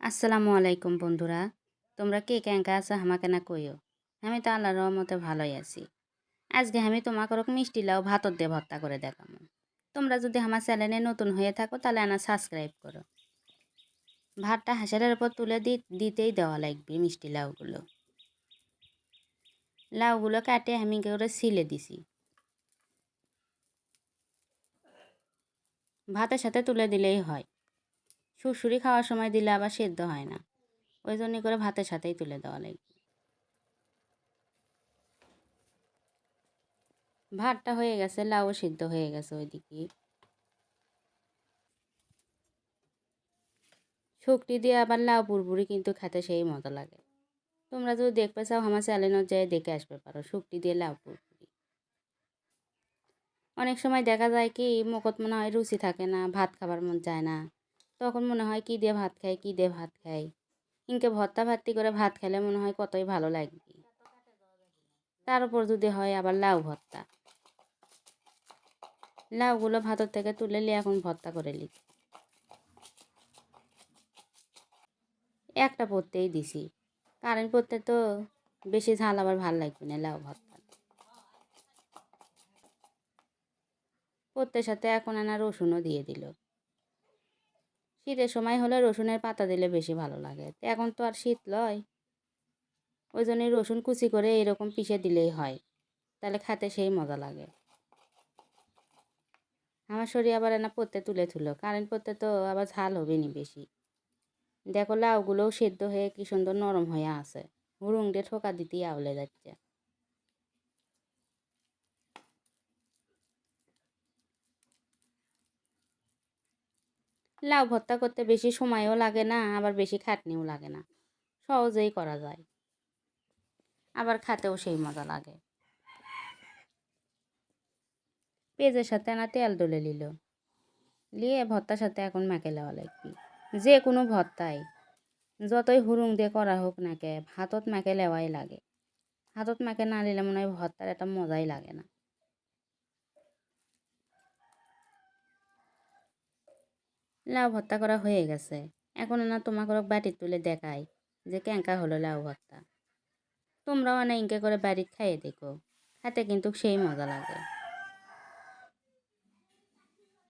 আসসালামু আলাইকুম বন্ধুরা। তোমরা কে ক্যাঙ্কা আছো, আমাকে না কইও। আমি তো আল্লাহর রহমতে ভালোই আছি। আজকে আমি তোমাকে ওরকম মিষ্টি লাউ ভাতর দিয়ে ভর্তা করে দেখাবো। তোমরা যদি আমার চ্যানেলে নতুন হয়ে থাকো, তাহলে আমার সাবস্ক্রাইব করো। ভাতটা হাঁসের উপর তুলে দি, দিতেই দেওয়া লাগবে মিষ্টি লাউগুলো। লাউগুলো কাটে আমি করে সিলে দিছি। ভাতের সাথে তুলে দিলেই হয়। শুরশুরি খাওয়ার সময় দিলে আবার সেদ্ধ হয় না। ওই জন্য করে ভাতের সাথেই তুলে দেওয়া লাগবে ভাতটা হয়ে গেছে, লাউ সিদ্ধ হয়ে গেছে ওইদিকে। শুকটি দিয়ে আবার লাউ পুরপুরি কিন্তু খেতে সেই মতো লাগে। তোমরা যদি দেখতে চাও, আমার চ্যানেলের যেয়ে দেখে আসবে পারো শুকটি দিয়ে লাউ পুরপুরি। অনেক সময় দেখা যায় কি মনে হয় রুচি থাকে না, ভাত খাবার মন চায় না। তখন মনে হয় কী দিয়ে ভাত খাই, কী দিয়ে ভাত খাই। ইনকে ভর্তা ভাত্তি করে ভাত খেলে মনে হয় কতই ভালো লাগবে। তার উপর যদি হয় আবার লাউ ভর্তা। লাউগুলো ভাতর থেকে তুলে নিয়ে এখন ভর্তা করে লি একটা পড়তেই দিছি। কারেন্ট পড়তে তো বেশি ঝাল আবার ভালো লাগবে না লাউ ভর্তা। পড়তের সাথে এখন আনা রসুনও দিয়ে দিল। শীতের সময় হলে রসুনের পাতা দিলে বেশি ভালো লাগে। এখন তো আর শীত লয়। ওই জন্যই রসুন কুচি করে এরকম পিষে দিলেই হয়। তাহলে খেতে সেই মজা লাগে। আমার শরীর আবার এনা পড়তে তুলে তুলো কারেন্ট পড়তে তো আবার ঝাল হবে নি বেশি। দেখো লাউগুলোও সেদ্ধ হয়ে কি সুন্দর নরম হয়ে আছে। হুড়ুং দিয়ে ঠোকা দিতেই আউলে যাচ্ছে। লাউ ভর্তা করতে বেশি সময়ও লাগে না, আবার বেশি খাটনিও লাগে না। সহজেই করা যায়। আবার খাতেও সেই মজা লাগে। পেঁয়াজের সাথে না তেল ডলে নিল। নিয়ে ভর্তার সাথে এখন মেখে নেওয়া লাগবে। যে কোনো ভর্তাই। যতই হুরুং দিয়ে করা হোক না কে হাতত মেখে লেওয়াই লাগে। হাতত মেখে না নিলে মনে হয় ভর্তার একটা মজাই লাগে না। লাউ ভর্তা করা হয়ে গেছে। এখন না তোমাকে বাটির তুলে দেখাই যে ক্যাঙ্কা হলো লাউ ভর্তা। তোমরাও না ইনকে করে বাড়ির খাইয়ে দেখো। খাতে কিন্তু সেই মজা লাগে।